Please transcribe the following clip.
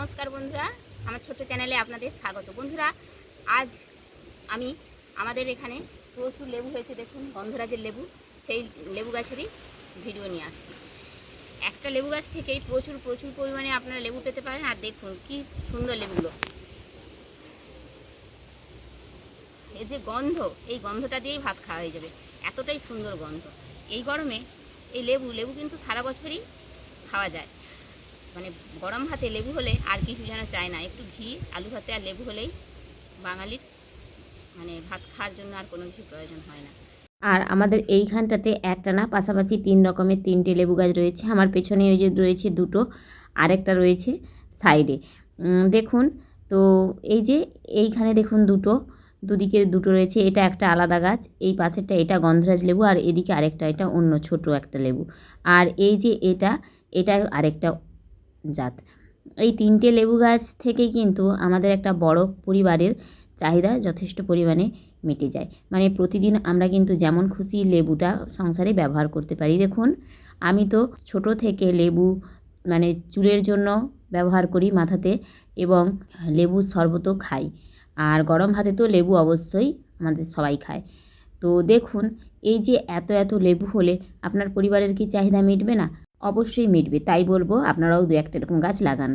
নমস্কার বন্ধুরা, আমার ছোট্ট চ্যানেলে আপনাদের স্বাগত। বন্ধুরা, আজ আমি আমাদের এখানে প্রচুর লেবু হয়েছে, দেখুন, গন্ধরাজের লেবু, সেই লেবু গাছেরই ভিডিও নিয়ে আসছি। একটা লেবু গাছ থেকেই প্রচুর প্রচুর পরিমাণে আপনারা লেবু পেতে পারেন, আর দেখুন কি সুন্দর লেবুগুলো। এই যে গন্ধ, এই গন্ধটা দিয়েই ভাত খাওয়া হয়ে যাবে, এতটাই সুন্দর গন্ধ। এই গরমে এই লেবু লেবু কিন্তু সারা বছরই খাওয়া যায়। মানে গরম ভাতে লেবু হলে আর কিছু যেন চায় না। একটু ঘি, আলু ভাতে আর লেবু হলেই বাঙালির মানে ভাত খাওয়ার জন্য আর কোনো কিছু প্রয়োজন হয় না। আর আমাদের এইখানটাতে একটা না পাশাপাশি তিন রকমের তিনটে লেবু গাছ রয়েছে। আমার পেছনে ওই যে রয়েছে দুটো, আরেকটা রয়েছে সাইডে। দেখুন, তো এই যে এইখানে দেখুন দুটো, দুদিকে দুটো রয়েছে। এটা একটা আলাদা গাছ, এই পাশেরটা এটা গন্ধরাজ লেবু আর এদিকে আরেকটা, এটা অন্য ছোট একটা লেবু। আর এই যে এটা এটা আরেকটা জাত। এই তিনটে লেবু গাছ থেকে কিন্তু আমাদের একটা বড় পরিবারের চাহিদা যথেষ্ট পরিমাণে মিটে যায়। মানে প্রতিদিন আমরা কিন্তু যেমন খুশি লেবুটা সংসারে ব্যবহার করতে পারি। দেখুন, আমি তো ছোট থেকে লেবু মানে চুলের জন্য ব্যবহার করি মাথাতে এবং লেবুর শরবতও খাই। আর গরম ভাতে তো লেবু অবশ্যই আমাদের সবাই খায়। তো দেখুন, এই যে এত এত লেবু হলে আপনার পরিবারের কি চাহিদা মিটবে না? অবশ্যই মিটবে তাই বলব আপনারাও দু একটা এরকম গাছ লাগান।